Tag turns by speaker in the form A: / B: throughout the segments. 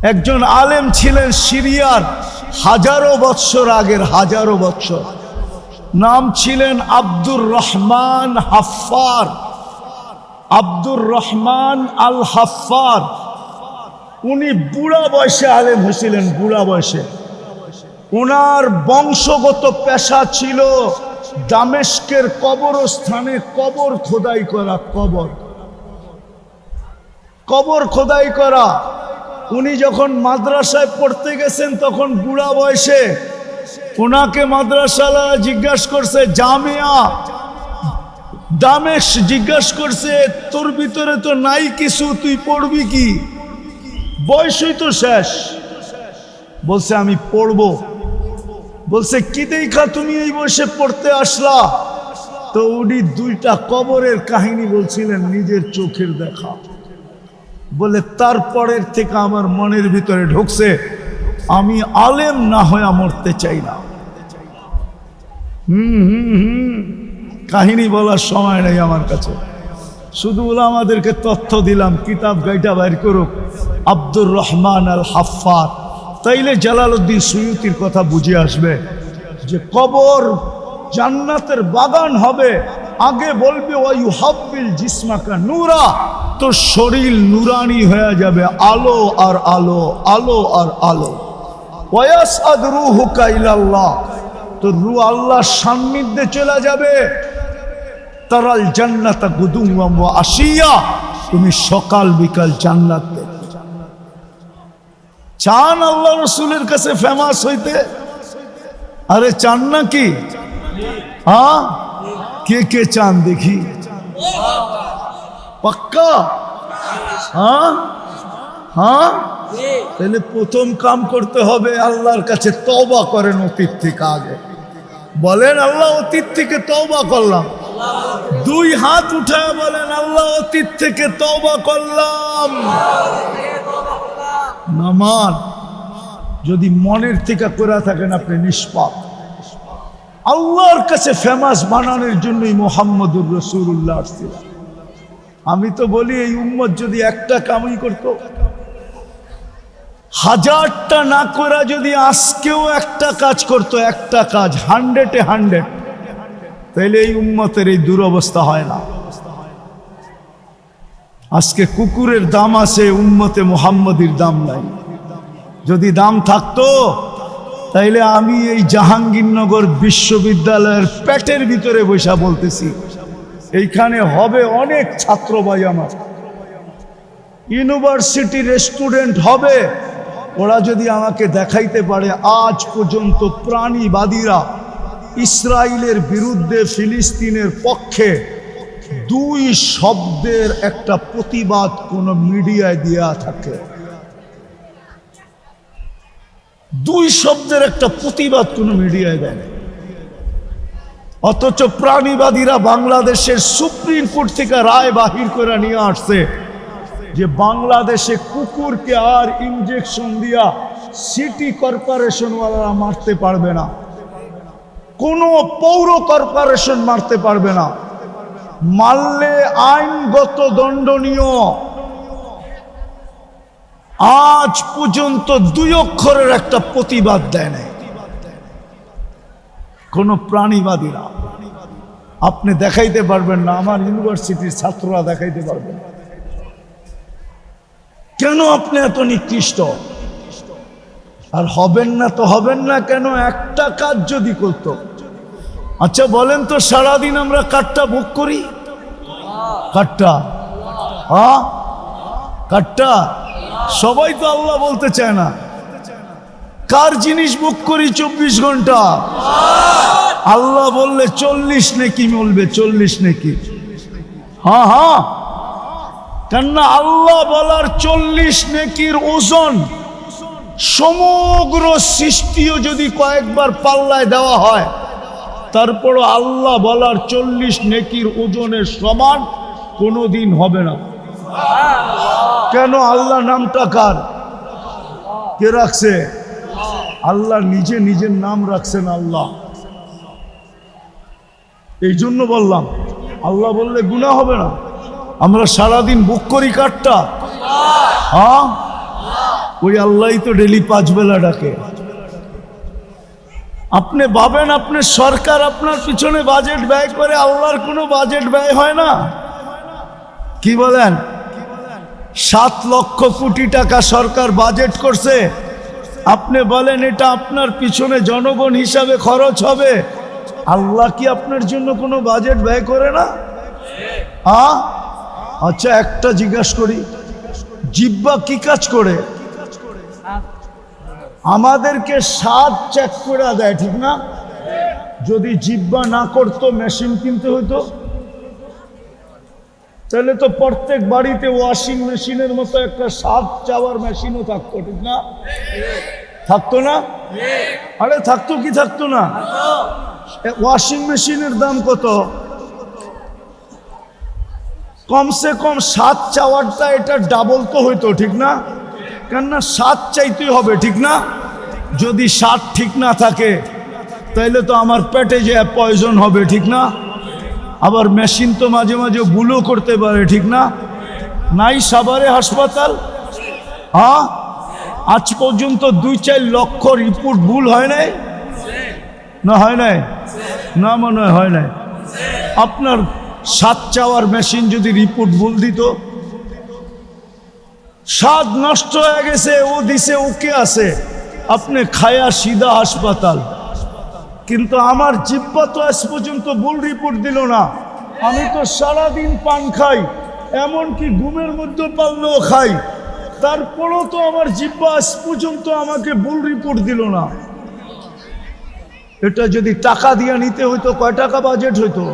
A: একজন আলেম ছিলেন সিরিয়ার হাজারো বৎসর আগের, হাজারো বৎসর। নাম ছিলেন আব্দুর রহমান হাফার আব্দুর রহমান আল হাফার উনি বুড়া বয়সে আলেম হয়েছিলেন, বুড়া বয়সে। ওনার বংশগত পেশা ছিল দামেস্কের কবরস্থানে কবর খোদাই করা, কবর। কবর খোদাই করা। উনি যখন মাদ্রাসায় পড়তে গেছেন, তখন বুড়া বয়সে ওনাকে মাদ্রাসালা জিজ্ঞাসা করছে, জামিয়া, দামেশ জিজ্ঞাসা করছে, তোর ভিতরে তো নাই কিছু, তুই পড়বি কি? বয়সই তো শেষ। বলছে, আমি পড়ব। বলছে, কি দেখা তুমি এই বয়সে পড়তে আসলা? তো উনি দুইটা কবরের কাহিনী বলছিলেন, নিজের চোখের দেখা। বলে, তারপরের থেকে আমার মনের ভিতরে ঢুকছে, আমি আলেম না হয়ে মরতে চাই না। হুম হুম হুম। কাহিনী বলার সময় নেই আমার কাছে। শুধু আমাদেরকে তথ্য দিলাম, কিতাব গাইটা বাইর করুক। আব্দুর রহমান আল হাফার তাইলে জালালউদ্দিন সুয়ুতির কথা বুঝে আসবে যে কবর জান্নাতের বাগান হবে। আগে বলবে ওয়াইউ হাব্বিল জিসমাকা নূরা। তো শরীর নুরানি হয়ে যাবে, আলো আর আলো আলো আর আলো। ওয়াস আদরু হুকাইল্লাহ তোর রু আল্লাহর সান্নিধ্যে চলে যাবে। তারাল জান্নাতা গুদুম আসিয়া তুমি সকাল বিকাল জান্নাত দেখবে চান আল্লাহ রসুলের কাছে ফেমাস হইতে? আরে চান নাকি? হ্যাঁ কে কে চান দেখি পাক্কা হ্যাঁ হ্যাঁ তাহলে প্রথম কাম করতে হবে আল্লাহর কাছে তবা করেন অতীত থেকে আগে। বলেন, আল্লাহ অতীত থেকে তবা করলাম। দুই হাত উঠায় বলেন, আল্লাহ অতীত থেকে তবা করলাম। নামান যদি মনের থেকে করে থাকেন, আপনি নিষ্পাপ। আল্লাহর কাছে ফেমাস বানানোর জন্যই মোহাম্মদুর রসুল্লাহ আসছিলাম আমি তো বলি, এই উম্মত যদি একটা কামই করত, হাজারটা না করা যদি আজকেও একটা কাজ করত, একটা কাজ হান্ড্রেডে হান্ড্রেড তাহলে এই উম্মতের এই দুরবস্থা হয় না। আজকে কুকুরের দাম আছে, উম্মতে মোহাম্মদীর দাম নাই। যদি দাম থাকতো তাইলে আমি এই জাহাঙ্গীরনগর বিশ্ববিদ্যালয়ের পেটের ভিতরে বৈশা বলতেছি, এইখানে হবে অনেক ছাত্র ভাই আমার। ইউনিভার্সিটির স্টুডেন্ট হবে, ওরা যদি আমাকে দেখাইতে পারে, আজ পর্যন্ত প্রাণীবাদীরা ইসরায়েলের বিরুদ্ধে ফিলিস্তিনের পক্ষে দুই শব্দের একটা প্রতিবাদ কোনো মিডিয়ায় দেওয়া থাকে। দুই শব্দের একটা প্রতিবাদ কোনো মিডিয়ায় দেয় না। অথচ প্রাণীবাদীরা বাংলাদেশের সুপ্রিম কোর্ট থেকে রায় বাহির করে নিয়ে আসছে যে বাংলাদেশে কুকুরকে আর ইনজেকশন দিয়া সিটি কর্পোরেশনওয়ালারা মারতে পারবে না কোনো পৌর কর্পোরেশন মারতে পারবে না মারলে আইনগত দণ্ডনীয় আজ পর্যন্ত দুই অক্ষরের একটা প্রতিবাদ দেয় নাই। কোনো প্রাণীবাদীরা। আপনি দেখাইতে পারবেন না, আমার ইউনিভার্সিটির ছাত্ররা দেখাইতে পারবেন। কেন আপনি এত নিকৃষ্ট? আর হবেন না তো হবেন না কেন? একটা কাজ যদি করতো। আচ্ছা বলেন তো সারাদিন আমরা কাঠটা বুক করি? কাঠটা? হ্যাঁ? কাঠটা? সবাই তো আল্লাহ বলতে চায় না। কার জিনিস বুক করি চব্বিশ ঘণ্টা? আল্লাহ বললে চল্লিশ নেকি বলবে, চল্লিশ নেকি। হ্যাঁ হ্যাঁ। কেননা আল্লাহ বলার চল্লিশ নেকির ওজন সমগ্র সৃষ্টিও যদি কয়েকবার পাল্লায় দেওয়া হয়, তারপরও আল্লাহ বলার চল্লিশ নেকির ওজনের সমান কোনো দিন হবে না। কেন আল্লাহ নামটা কার? কে রাখছে? আল্লাহ নিজে নিজের নাম রাখছেন আল্লাহ। এই জন্য বললাম, আল্লাহ বললে গুণা হবে না। আমরা সারাদিন বুক করি কাঠটা হ্যাঁ? ওই আল্লাহই তো ডেলি পাঁচ বেলা ডাকে। আপনি ভাবেন আপনি সরকার, আপনার পিছনে বাজেট ব্যয় করে আল্লাহর কোনো বাজেট ব্যয় হয় না? কি বলেন? সাত লক্ষ কোটি টাকা সরকার বাজেট করছে। আপনি বলেন, এটা আপনার পিছনে জনগণ হিসাবে খরচ হবে। আল্লাহ কি আপনার জন্য কোনো বাজেট ব্যয় করে না? আচ্ছা একটা জিজ্ঞাসা করি। জিব্বা কি কাজ করে? আমাদেরকে স্বাদ চেক করে দেয়, ঠিক না? যদি জিব্বা না করতো মেশিন কিনতে হতো তাহলে তো প্রত্যেক বাড়িতে ওয়াশিং মেশিনের মতো একটা স্বাদ চাওয়ার মেশিনও থাকতো, ঠিক না? থাকতো না? আরে থাকতো কি থাকতো না? ওয়াশিং মেশিনের দাম কত? কমসে কম সাত চাওয়ারটা এটা ডাবল তো হইতো, ঠিক না? কেননা সাত চাইতে হবে, ঠিক না? যদি সাত ঠিক না থাকে, তাইলে তো আমার পেটে যে পয়জন হবে, ঠিক না? আবার মেশিন তো মাঝে মাঝে ভুলও করতে পারে, ঠিক না? নাই সাভারে হাসপাতাল? হ্যাঁ? আজ পর্যন্ত দুই চার লক্ষ রিপোর্ট ভুল হয় নাই? না হয় নাই? না মনে হয় নাই। আপনার সাত চাওয়ার মেশিন যদি রিপোর্ট ভুল দিত? স্বাদ নষ্ট হয়ে গেছে, ও দিছে, ওকে আছে। আপনি খায়া সিধা হাসপাতাল। কিন্তু আমার জিব্বা তো আজ পর্যন্ত ভুল রিপোর্ট দিল না। আমি তো সারাদিন পান খাই, এমনকি ঘুমের মধ্যে পারলেও খাই। তারপরও তো আমার জিব্বা আজ পর্যন্ত আমাকে ভুল রিপোর্ট দিল না। এটা যদি টাকা দিয়ে নিতে হইতো, কয় টাকা বাজেট হইতো?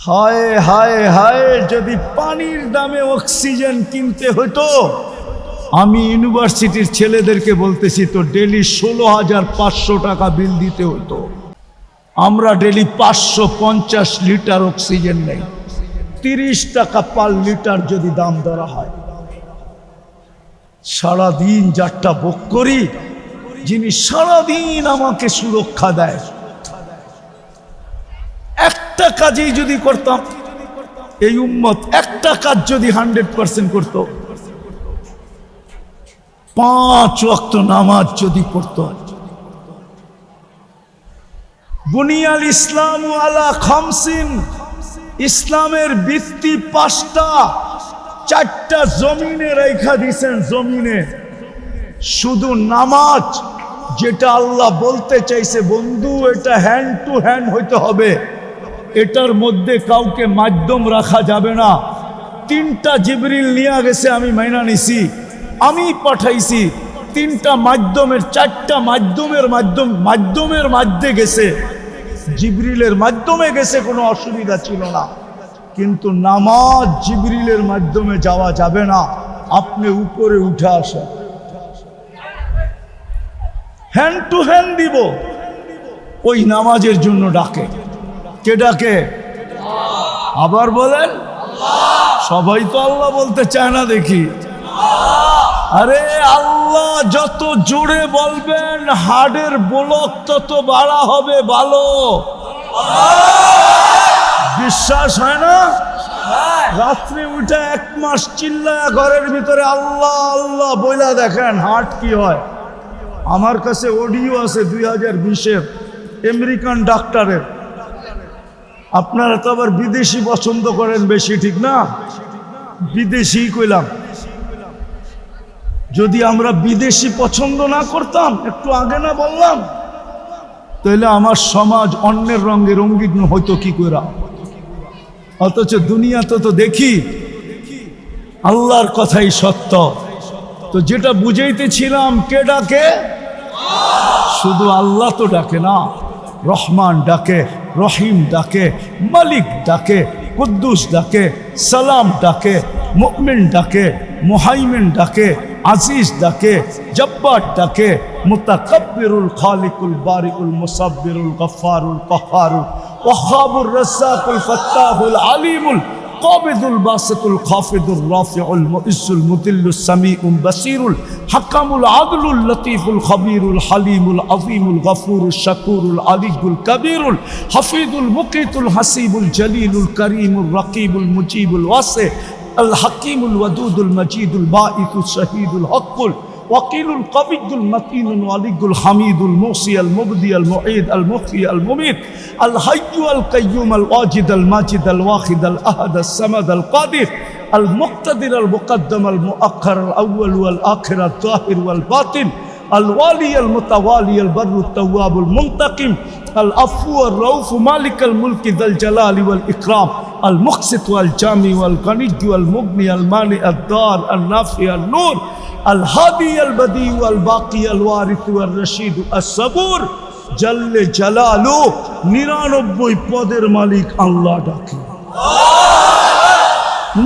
A: হায় হায় হায়, যদি পানির দামে অক্সিজেন কিনতে হতো আমি ইউনিভার্সিটির ছেলেদেরকে বলতেছি তো ডেলি ষোলো হাজার পাঁচশো টাকা বিল দিতে হতো আমরা ডেলি পাঁচশো পঞ্চাশ লিটার অক্সিজেন নেই। তিরিশ টাকা পার লিটার যদি দাম ধরা হয়। সারাদিন যারটা ভোগ করি, যিনি সারাদিন আমাকে সুরক্ষা দেয়। একটা কাজেই যদি করতাম, এই উম্মত একটা কাজ যদি হান্ড্রেড পার্সেন্ট করতো পাঁচ ওয়াক্ত নামাজ যদি পড়তো। বুনিয়াল ইসলাম আলা খামসিন, ইসলামের ভিত্তি পাঁচটা, চারটা জমিনে রেখা দিছেন জমিনে। শুধু নামাজ যেটা আল্লাহ বলতে চাইছে, বন্ধু, এটা হ্যান্ড টু হ্যান্ড হইতে হবে। এটার মধ্যে কাউকে মাধ্যম রাখা যাবে না। তিনটা জিবরিল নিয়ে গেছে, আমি মাইনা নিছি। আমি পাঠাইছি তিনটা মাধ্যমের, চারটা মাধ্যমের মাধ্যম, মাধ্যমের মাধ্যমে গেছে। জিবরিলের মাধ্যমে গেছে, কোনো অসুবিধা ছিল না। কিন্তু নামাজ জিবরিলের মাধ্যমে যাওয়া যাবে না। আপনি উপরে উঠে আসেন। হ্যান্ড টু হ্যান্ড দিব। ওই নামাজের জন্য ডাকে। কে ডাকে? আবার বলেন, সবাই তো আল্লাহ বলতে চায় না দেখি। আরে আল্লাহ যত জোরে বলবেন, হাড়ের বলক তত বাড়া হবে, ভালো। বিশ্বাস হয় না? রাত্রে উঠে এক মাস চিল্লা ঘরের ভিতরে আল্লাহ আল্লাহ বইলা দেখেন হাট কি হয়। আমার কাছে অডিও আছে দুই হাজার বিশের, আমেরিকান ডাক্তারের। আপনারা তো আবার বিদেশি পছন্দ করেন বেশি, ঠিক না? বিদেশি কইলাম। যদি আমরা বিদেশি পছন্দ না করতাম, একটু আগে না বললাম, তাহলে আমার সমাজ অন্যের রঙে রঙ্গিন হইতো কি করে? অথচ দুনিয়াতে তো দেখি, আল্লাহর কথাই সত্য। তো যেটা বুঝাইতেছিলাম, কে ডাকে? শুধু আল্লাহ তো ডাকে না, রহমান ডাকে, রহিম ডাকে, মালিক ডাকে, কুদ্দুস ডাকে, সালাম ডাকে মুকমিন ডাকে মুহাইমিন ডাকে আজিজ ডাকে জব্বার ডাকে মুতাকাব্বিরুল খালিকুল বারিকুল মুসাব্বিরুল গফফারুল কহ্হারুল ওয়াহাবুর রাজ্জাকুল ফাত্তাহুল আলিমুল قابض الباسط الخافض الرافع المؤس المذل السميع البصير الحكم العدل اللطيف الخبير الحليم العظيم الغفور الشكور العلي الكبير الحفيظ المقيت الحسيب الجليل الكريم الرقيب المجيب الواسع الحكيم الودود المجيد البائث الشهيد الحق الوكيل القوي المتين الولي الحميد الموصي المبدي المعيد المحيي المميت. الحي القيوم الواجد الماجد الواحد الأحد الصمد القادر. المقتدر المقدم المؤخر الأول والآخر الظاهر والباطن. الوالي المتوالي البر التواب المنتقم. العفو الرؤوف مالك الملك ذا الجلال আল মকসিত আল জামি আল কানিজু আল মুগনি আল মানি আল দার আল নাফি আল নূর আল হাদি আল বদি আল বাকি আল ওয়ারিসু আল রশিদ আল সবুর জাল্লে জালালু নিরানব্বই পদের মালিক আল্লাহ ডাকে।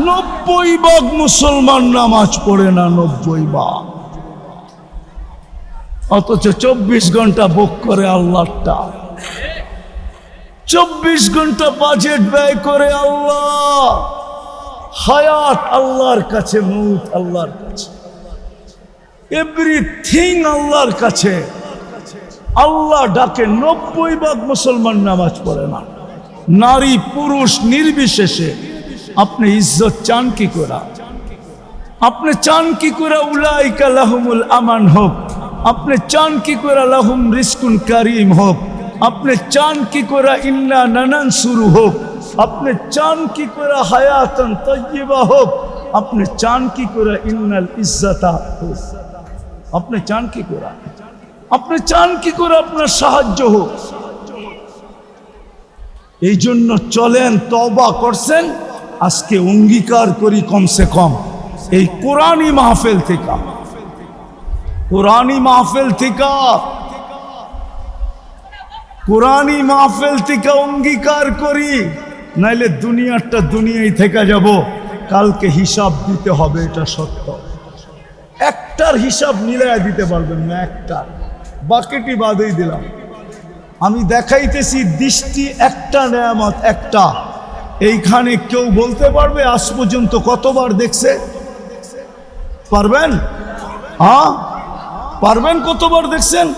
A: নব্বই বাগ মুসলমান নামাজ পড়ে না নব্বই বাগ। অথচ চব্বিশ ঘণ্টা বুক করে আল্লাহটা চব্বিশ ঘণ্টা বাজেট ব্যয় করে আল্লাহ। হায়াত আল্লাহর কাছে, মৌত আল্লাহর কাছে। এভরিথিং আল্লাহর কাছে। আল্লাহ ডাকে নব্বই ভাগ মুসলমান নামাজ পড়ে না। নারী, পুরুষ, নির্বিশেষে আপনি ইজ্জত চান কি করা? আপনি চান কি করে? উলাইকা লাহুমুল আমান হোক। আপনি চান কি করে? লাহুম রিস্কুন কারিম হোক। আপনি চান কি করে ইন্না নানান শুরু হোক, আপনি চান কি করে হায়াতন তৈবা হোক, আপনি চান কি করে ইন্নাল ইজ্জতা হোক। আপনি চান কি করে? আপনি চান কি করে আপনার সাহায্য হোক। এই জন্য চলেন তবা করছেন, আজকে অঙ্গীকার করি কমসে কম। এই কোরআনই মাহফিল থেকে। কোরআনই মাহফিল থেকে। কোরআনই মাহফিল থেকে অঙ্গীকার করি, নাইলে দুনিয়ারটা দুনিয়ায় থেকে যাব। কালকে হিসাব দিতে হবে, এটা সত্য। একটার হিসাব মিলাই দিতে পারবেন না, একটা। বাকিটি বাদেই দিলাম। আমি দেখাইতেছি, দৃষ্টি একটা, নেয়ামত একটা। এইখানে কেউ বলতে পারবে, আজ পর্যন্ত কতবার দেখছে? পারবেন? হ্যাঁ? পারবেন কতবার দেখছেন?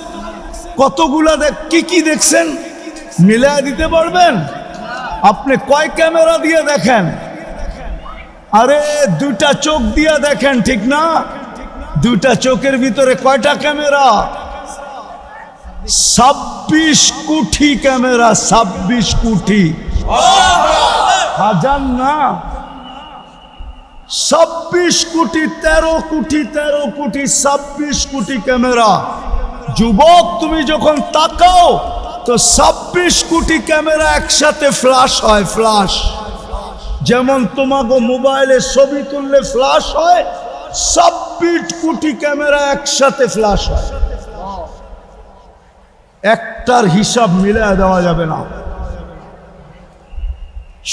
A: কতগুলা কি কি দেখছেন? মিলাই দিতে পারবেন? আপনি কয় ক্যামেরা দিয়ে দেখেন? আরে, দুইটা চোখ দিয়ে দেখেন, ঠিক না? দুইটা চোখের ভিতরে কয়টা ক্যামেরা? ছাব্বিশ কোটি ক্যামেরা, ছাব্বিশ কোটি হাজার না? ছাব্বিশ কোটি তেরো কোটি তেরো কোটি ছাব্বিশ কোটি ক্যামেরা। যুবক, তুমি যখন তাকাও, তো ছাব্বিশ কোটি ক্যামেরা একসাথে ফ্লাশ হয় ফ্লাশ যেমন তোমাকে মোবাইলে ছবি তুললে ফ্লাশ হয়, ছাব্বিশ কোটি ক্যামেরা একসাথে ফ্লাশ হয়। একটার হিসাব মিলে দেওয়া যাবে না।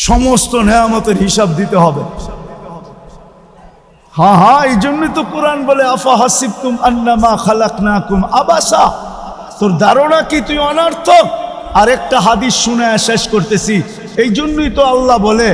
A: সমস্ত নেয়ামতের হিসাব দিতে হবে। হ্যাঁ হ্যাঁ এই জন্যই তো কোরআন বলে, আফা হাসিব তুম আন্নামা খালাক না কুম আবাসা। তোর ধারণা কি? তুই অনার্থক। আরেকটা হাদিস শুনে শেষ করতেছি। এই জন্যই তো আল্লাহ বলে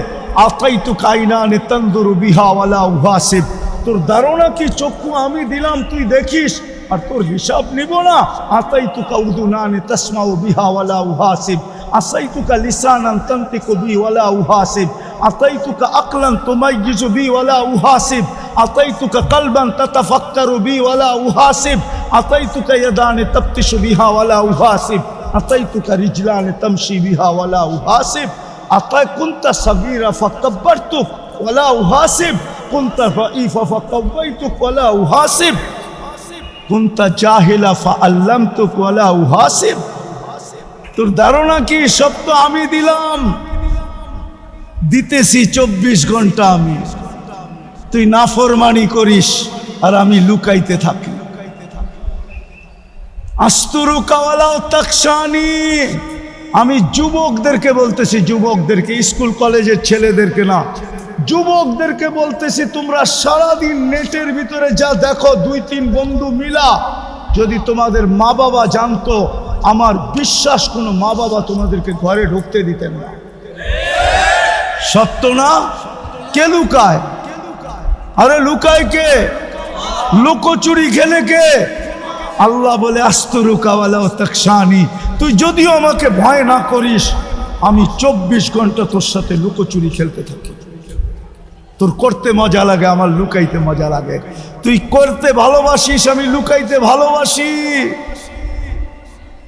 A: আতাই তু কাইনা নে তন্দুরু বিহাওয়ালা উহাসিব। তোর ধারণা কি? চক্ষু আমি দিলাম, তুই দেখিস। আর তোর হিসাব নিব না। আতাই তু কাউদু না নে তসমাউ বিহাওয়ালা উহাসিব আসাইতুকা লিসানান তান্তিকু বি ওয়ালা উহাসিব। আতাইতুকা আকলান তুমাইয়িজু বি ওয়ালা উহাসিব। আতাইতুকা কলবান তাতাফাক্কারু বি ওয়ালা উহাসিব। আতাইতুকা ইয়াদান তাবতিশু বিহা ওয়ালা উহাসিব। আতাইতুকা রিজলান তামশি বিহা ওয়ালা উহাসিব। আতাই কুনতা সাগীরা ফাকাব্বারতুক ওয়ালা উহাসিব। কুনতা ফাইফা ফাকাওয়াইতুক ওয়ালা উহাসিব। কুনতা জাহিলা ফাআল্লামতুক ওয়ালা উহাসিব। তোর ধারণা কি? সব তো আমি দিলাম। দিতেছি চব্বিশ ঘণ্টা আমি। তুই নাফরমানি করিস আর আমি লুকাইতে থাকি। আস্তরু আমি যুবকদেরকে বলতেছি, যুবকদেরকে, স্কুল, কলেজের ছেলেদেরকে না, যুবকদেরকে বলতেছি, তোমরা সারাদিন নেটের ভিতরে যা দেখো, দুই তিন বন্ধু মিলা, যদি তোমাদের মা বাবা জানতো, আমার বিশ্বাস কোনো মা বাবা তোমাদেরকে ঘরে ঢুকতে দিতেন না। সত্য না? কে লুকায়? আরে লুকায় কে? লুকোচুরি খেলে কে? আল্লাহ বলে, আস্ত রুকাওয়ালা তাকসানি তুই যদিও আমাকে ভয় না করিস, আমি চব্বিশ ঘণ্টা তোর সাথে লুকোচুরি খেলতে থাকি। তোর করতে মজা লাগে, আমার লুকাইতে মজা লাগে। তুই করতে ভালোবাসিস, আমি লুকাইতে ভালোবাসি।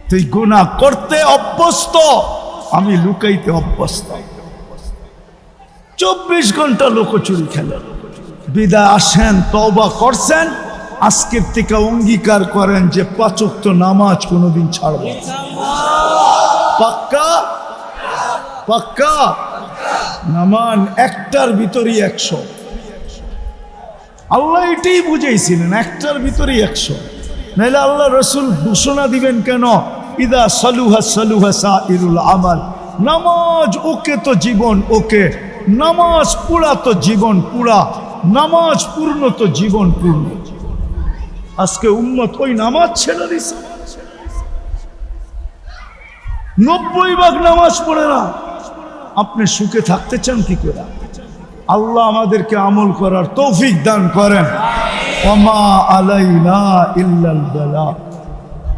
A: তুই গুণা করতে অভ্যস্ত, আমি লুকাইতে অভ্যস্ত। চব্বিশ ঘণ্টা লোকচুরি খেলে। বিদায় আসেন, তওবা করছেন, আজকের থেকে অঙ্গীকার করেন যে পাচক নামাজ কোনোদিন ছাড়ব। পাক্কা? পাক্কা? নামান একটার ভিতরেই একশো। আল্লাহ এটাই বুঝাইছিলেন, একটার ভিতরেই একশো। নাহলে আল্লাহ রসুল ঘোষণা দিবেন কেন? ইদা সালুহা সালুহা সা ইরুল আমাল। নামাজ ওকে তো জীবন, ওকে। নামাজ পুরা তো জীবন পুরা। নামাজ পূর্ণ তো জীবন পূর্ণ। আজকে উম্মত ওই নামাজ ছেড়ে দিছে। নব্বই ভাগ নামাজ পড়ে না। আপনি সুখে থাকতে চান কি করে? আল্লাহ আমাদেরকে আমল করার তৌফিক দান করেন। ওমা আলাইনা ইল্লাল